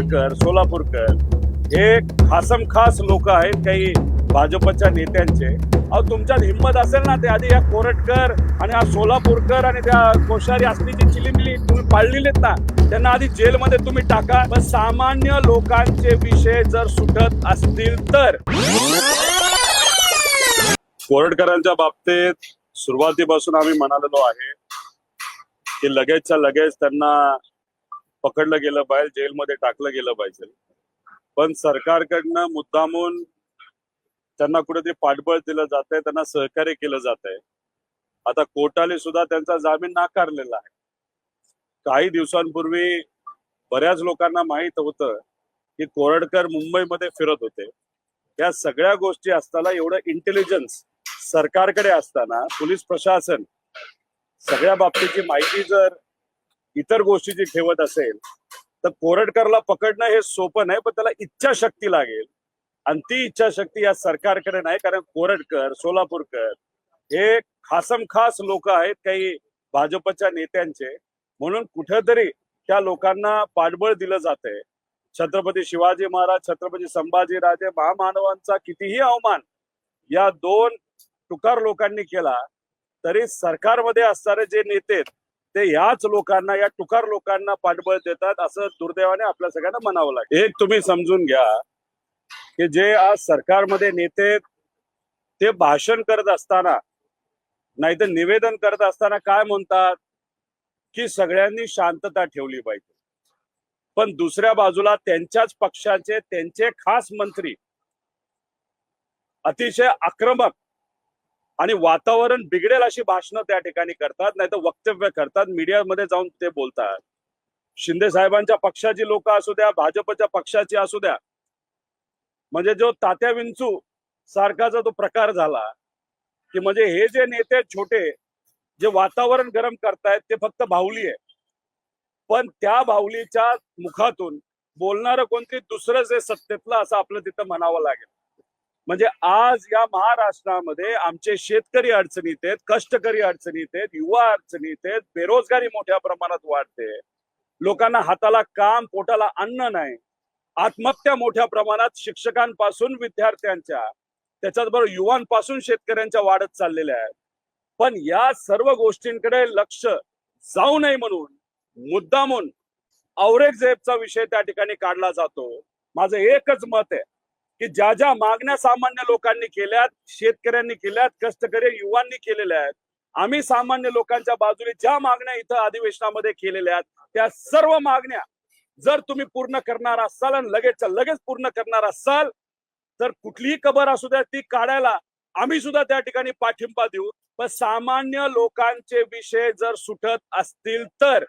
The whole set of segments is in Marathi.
कोरटकर सोलापूरकर हे खासम खास लोक आहेत काही भाजपच्या नेत्यांचे. अहो तुमच्यात हिंमत असेल ना ते आधी या कोरटकर आणि हा सोलापूरकर आणि त्या कोश्यारी असलीची चिलिमिली तुम्ही पाळलेलीत ना त्यांना आधी जेलमध्ये तुम्ही टाका. पण सामान्य लोकांचे विषय जर सुटत असतील तर. कोरटकरांच्या बाबतीत सुरुवातीपासून आम्ही म्हणालेलो आहे की लगेचच्या लगेच त्यांना पकडलं गेलं पाहिजे जेलमध्ये टाकलं गेलं पाहिजे. पण सरकारकडनं मुद्दामून त्यांना कुठेतरी पाठबळ दिलं जात आहे त्यांना सहकार्य केलं जात आहे आता कोर्टाने सुद्धा त्यांचा जामीन नाकारलेला आहे. काही दिवसांपूर्वी बऱ्याच लोकांना माहीत होतं की कोरडकर मुंबईमध्ये फिरत होते. या सगळ्या गोष्टी असताना एवढं इंटेलिजन्स सरकारकडे असताना पोलीस प्रशासन सगळ्या बाबतीची माहिती जर इतर गोष्टी जी ठेवत असेल तर कोरडकरला पकडणं हे सोपं नाही पण त्याला इच्छाशक्ती लागेल. आणि ती इच्छाशक्ती या सरकारकडे नाही कारण कोरडकर सोलापूरकर हे खासम खास लोक आहेत काही भाजपच्या नेत्यांचे. म्हणून कुठेतरी त्या लोकांना पाठबळ दिलं जाते छत्रपती शिवाजी महाराज छत्रपती संभाजीराजे महामानवांचा कितीही अवमान या दोन तुकार लोकांनी केला तरी सरकारमध्ये असणारे जे नेते आहेत, ते याच लोकांना या तुकार लोकांना पाठबळ देतात असं दुर्दैवाने आपल्या सगळ्यांना म्हणावं लागेल. एक तुम्ही समजून घ्या की जे आज सरकारमध्ये नेते ते भाषण करत असताना नाहीतर निवेदन करत असताना काय म्हणतात? की सगळ्यांनी शांतता ठेवली पाहिजे. पण दुसऱ्या बाजूला त्यांच्याच पक्षाचे त्यांचे खास मंत्री अतिशय आक्रमक आणि वातावरण बिघडेल अशी भाषणं त्या ठिकाणी करतात नाही तर वक्तव्य करतात. मीडियामध्ये जाऊन ते बोलतात. शिंदे साहेबांच्या पक्षाची लोक असू द्या भाजपच्या पक्षाची असू द्या. म्हणजे जो तात्या विंचू सारखाचा तो प्रकार झाला की म्हणजे हे जे नेते छोटे जे वातावरण गरम करतायत ते फक्त बाहुली आहे पण त्या बाहुलीच्या मुखातून बोलणारं कोणतरी दुसरंच हे सत्तेतलं असं आपलं तिथं म्हणावं लागेल. म्हणजे आज या महाराष्ट्रामध्ये आमचे शेतकरी अडचणीत आहेत कष्टकरी अडचणीत आहेत युवा अडचणीत आहेत बेरोजगारी मोठ्या प्रमाणात वाढते. लोकांना हाताला काम पोटाला अन्न नाही. आत्महत्या मोठ्या प्रमाणात शिक्षकांपासून विद्यार्थ्यांच्या त्याच्याचबरोबर युवांपासून शेतकऱ्यांच्या वाढत चाललेल्या आहेत. पण या सर्व गोष्टींकडे लक्ष जाऊ नये म्हणून मुद्दामून औरंगजेबचा विषय त्या ठिकाणी काढला जातो. माझं एकच मत आहे. की ज्या ज्या मागण्या सामान्य लोकांनी केल्यात शेतकऱ्यांनी केल्यात कष्टकरी युवांनी केलेल्या आहेत आम्ही सामान्य लोकांच्या बाजूने ज्या मागण्या इथं अधिवेशनामध्ये केलेल्या आहेत त्या सर्व मागण्या जर तुम्ही पूर्ण करणार असाल आणि लगेचच्या लगेच पूर्ण करणार असाल तर कुठलीही कबर असू द्या ती काढायला आम्ही सुद्धा त्या ठिकाणी पाठिंबा देऊ. पण सामान्य लोकांचे विषय जर सुटत असतील तर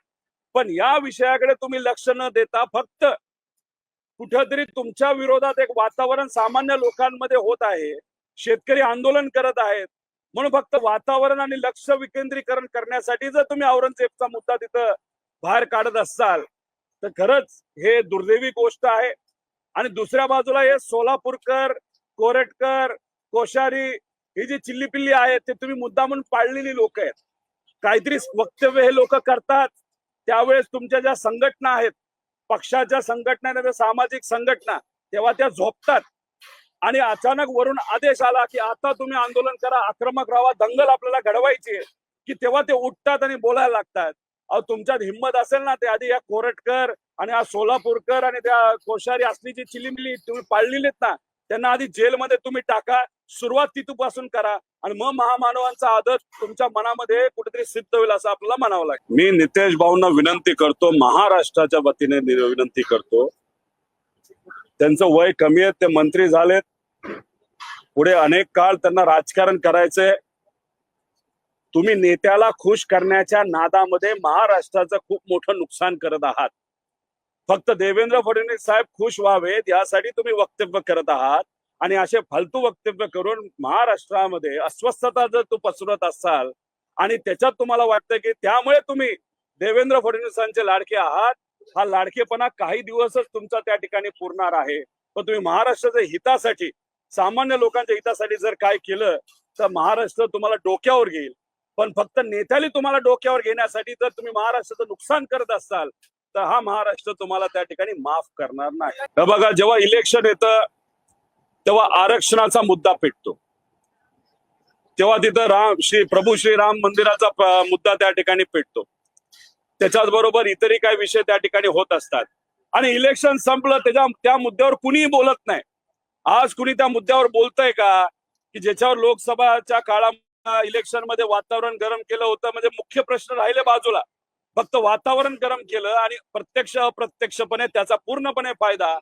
पण या विषयाकडे तुम्ही लक्ष न देता फक्त कुठंतरी तुमच्या विरोधात एक वातावरण सामान्य लोकांमध्ये होत आहे. शेतकरी आंदोलन करत आहेत. म्हणून फक्त वातावरण आणि लक्ष विकेंद्रीकरण करण्यासाठी जर तुम्ही औरंगजेबचा मुद्दा तिथं बाहेर काढत असाल तर खरंच हे दुर्दैवी गोष्ट आहे. आणि दुसऱ्या बाजूला हे सोलापूरकर कोरटकर कोशारी ही जी चिल्ली पिल्ली आहेत ते तुम्ही मुद्दा म्हणून पाळलेली लोक आहेत. काहीतरी वक्तव्य हे लोक करतात. त्यावेळेस तुमच्या ज्या संघटना आहेत पक्षाच्या संघटना तर सामाजिक संघटना तेव्हा त्या झोपतात. आणि अचानक वरून आदेश आला की आता तुम्ही आंदोलन करा आक्रमक राहा दंगल आपल्याला घडवायची की तेव्हा ते उठतात आणि बोलायला लागतात. अहो तुमच्यात हिंमत असेल ना ते आधी या कोरटकर आणि हा सोलापूरकर आणि त्या कोश्यारी असलीची चिलिमिली तुम्ही पाळलेलीत ना त्यांना आधी जेलमध्ये तुम्ही टाका. सुरुवात तिथपासून करा आणि मग महामानवांचा आदर तुमच्या मनामध्ये कुठेतरी सिद्ध होईल असं आपल्याला म्हणावं लागेल. मी नितेश भाऊंना विनंती करतो महाराष्ट्राच्या वतीने विनंती करतो. त्यांचं वय कमी आहे ते मंत्री झालेत. पुढे अनेक काळ त्यांना राजकारण करायचंय. तुम्ही नेत्याला खुश करण्याच्या नादामध्ये महाराष्ट्राचं खूप मोठं नुकसान करत आहात. फक्त देवेंद्र फडणवीस साहेब खुश व्हावेत यासाठी तुम्ही वक्तव्य करत आहात. आणि असे फालतू वक्तव्य करून महाराष्ट्रामध्ये अस्वस्थता जर तू पसरत असाल आणि त्याच्यात तुम्हाला वाटतं की त्यामुळे तुम्ही देवेंद्र फडणवीसांचे लाडके आहात हा लाडकेपणा काही दिवसच तुमचा त्या ठिकाणी पुरणार आहे. पण तुम्ही महाराष्ट्राच्या हितासाठी सामान्य लोकांच्या हितासाठी जर काय केलं तर महाराष्ट्र तुम्हाला डोक्यावर घेईल. पण फक्त नेत्याने तुम्हाला डोक्यावर घेण्यासाठी जर तुम्ही महाराष्ट्राचं नुकसान करत असाल तर हा महाराष्ट्र तुम्हाला त्या ठिकाणी माफ करणार नाही. बघा जेव्हा इलेक्शन येतं तेव्हा आरक्षणाचा मुद्दा पेटतो. तेव्हा तिथं राम श्री प्रभू श्री राम मंदिराचा मुद्दा त्या ठिकाणी पेटतो. त्याच्याच बरोबर इतरही काही विषय त्या ठिकाणी होत असतात. आणि इलेक्शन संपलं त्याच्या त्या मुद्द्यावर कुणीही बोलत नाही. आज कुणी त्या मुद्द्यावर बोलतय का? की ज्याच्यावर लोकसभाच्या काळात इलेक्शनमध्ये वातावरण गरम केलं होतं म्हणजे मुख्य प्रश्न राहिले बाजूला. फक्त वातावरण गरम केलं आणि प्रत्यक्ष अप्रत्यक्षपणे त्याचा पूर्णपणे फायदा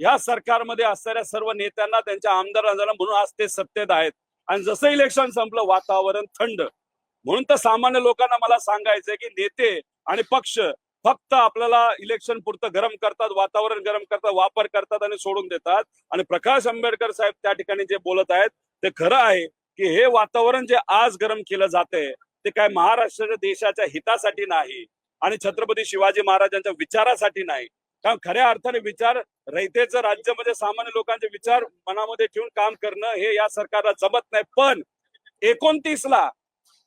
या सरकारमध्ये असणाऱ्या सर्व नेत्यांना त्यांच्या आमदारांना म्हणून आज ते सत्तेत आहेत. आणि जसं इलेक्शन संपलं वातावरण थंड. म्हणून तर सामान्य लोकांना मला सांगायचंय की नेते आणि पक्ष फक्त आपल्याला इलेक्शन पुरतं गरम करतात वातावरण गरम करतात वापर करतात आणि सोडून देतात. आणि प्रकाश आंबेडकर साहेब त्या ठिकाणी जे बोलत आहेत ते खरं आहे की हे वातावरण जे आज गरम केलं जाते ते काय महाराष्ट्राच्या देशाच्या हितासाठी नाही आणि छत्रपती शिवाजी महाराजांच्या विचारासाठी नाही. कारण खऱ्या अर्थाने विचार रयतेचं राज्य म्हणजे सामान्य लोकांचे विचार मनामध्ये ठेवून काम करणं हे या सरकारला जमत नाही. पण एकोणतीस ला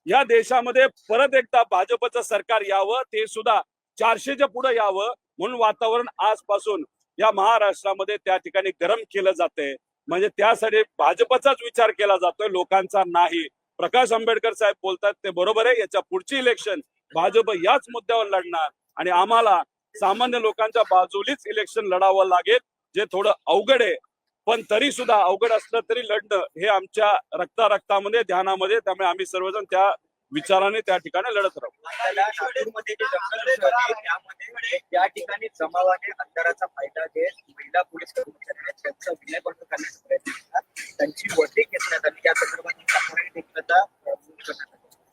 या देशामध्ये परत एकदा भाजपचं सरकार यावं ते सुद्धा चारशेच्या पुढे यावं म्हणून वातावरण आजपासून या महाराष्ट्रामध्ये त्या ठिकाणी गरम केलं जाते म्हणजे त्यासाठी भाजपचाच विचार केला जातोय लोकांचा नाही. प्रकाश आंबेडकर साहेब बोलतात ते बरोबर आहे याच्या पुढची इलेक्शन भाजप याच मुद्द्यावर लढणार आणि आम्हाला सामान्य लोकांच्या बाजूलीच इलेक्शन लढावं लागेल जे थोडं अवघड आहे. पण तरी सुद्धा अवघड असलं तरी लढणं हे आमच्या रक्ता रक्तामध्ये ध्यानामध्ये त्यामुळे आम्ही सर्वजण त्या विचाराने त्या ठिकाणी लढत राहू. आपल्याला ठिकाणी त्यांची वर्दी या संदर्भात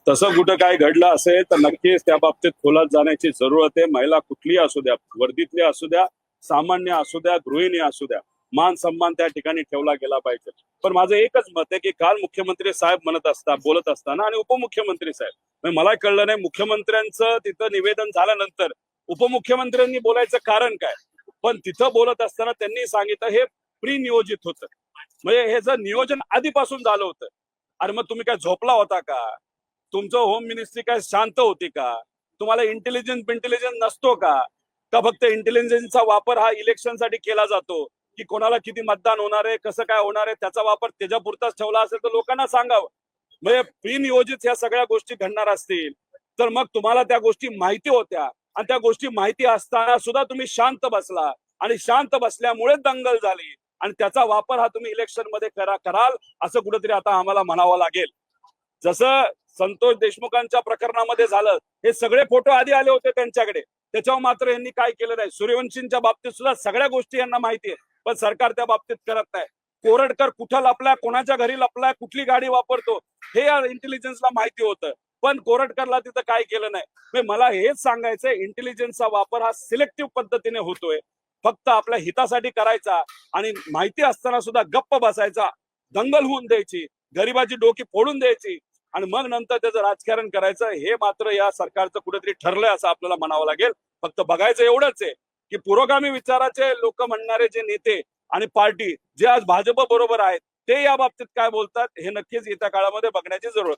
तसं कुठं काय घडलं असेल तर नक्कीच त्या बाबतीत खोलात जाण्याची जरूरत आहे. महिला कुठलीही असू द्या वर्दीतली असू द्या सामान्य असू द्या गृहिणी असू द्या मान सन्मान त्या ठिकाणी ठेवला गेला पाहिजे. पण माझं एकच मत आहे की काल मुख्यमंत्री साहेब म्हणत असता बोलत असताना आणि उपमुख्यमंत्री साहेब. म्हणजे मला कळलं नाही मुख्यमंत्र्यांचं तिथं निवेदन झाल्यानंतर उपमुख्यमंत्र्यांनी बोलायचं कारण काय? पण तिथं बोलत असताना त्यांनी सांगितलं हे प्री नियोजित होतं. म्हणजे हे जर नियोजन आधीपासून झालं होतं. अरे मग तुम्ही काय झोपला होता का? तुमचं होम मिनिस्ट्री काय शांत होती का? तुम्हाला इंटेलिजन्स इंटेलिजन्स नसतो का? का फक्त इंटेलिजन्सचा वापर हा इलेक्शनसाठी केला जातो? की कोणाला किती मतदान होणार आहे कसं काय होणार आहे त्याचा वापर त्याच्यापुरताच ठेवला असेल तर लोकांना सांगावं. म्हणजे प्रीनियोजित ह्या सगळ्या गोष्टी घडणार असतील. तर मग तुम्हाला त्या गोष्टी माहिती होत्या. आणि त्या गोष्टी माहिती असताना सुद्धा तुम्ही शांत बसला. आणि शांत बसल्यामुळे दंगल झाली. आणि त्याचा वापर हा तुम्ही इलेक्शनमध्ये करा कराल असं कुठेतरी आता आम्हाला म्हणावं लागेल. जसं संतोष देशमुखांच्या प्रकरणामध्ये झालं. हे सगळे फोटो आधी आले होते त्यांच्याकडे. त्याच्यावर मात्र यांनी काय केलं नाही. सूर्यवंशींच्या बाबतीत सुद्धा सगळ्या गोष्टी यांना माहिती आहे. पण सरकार त्या बाबतीत करत नाही. कोरडकर कुठं लपलाय कोणाच्या घरी लपलाय कुठली गाडी वापरतो हे या इंटेलिजन्सला माहिती होतं. पण कोरटकरला तिथं काय केलं नाही. म्हणजे मला हेच सांगायचंय इंटेलिजन्सचा वापर हा सिलेक्टिव्ह पद्धतीने होतोय. फक्त आपल्या हितासाठी करायचा आणि माहिती असताना सुद्धा गप्प बसायचा. दंगल होऊन द्यायची. गरिबाची डोकी फोडून द्यायची. आणि मग नंतर त्याचं राजकारण करायचं हे मात्र या सरकारचं कुठेतरी ठरलंय असं आपल्याला म्हणावं लागेल. फक्त बघायचं एवढंच आहे की पुरोगामी विचाराचे लोक म्हणणारे जे नेते आणि पार्टी जे आज भाजप बरोबर आहेत ते या बाबतीत काय बोलतात हे नक्कीच येत्या काळामध्ये बघण्याची जरूरत.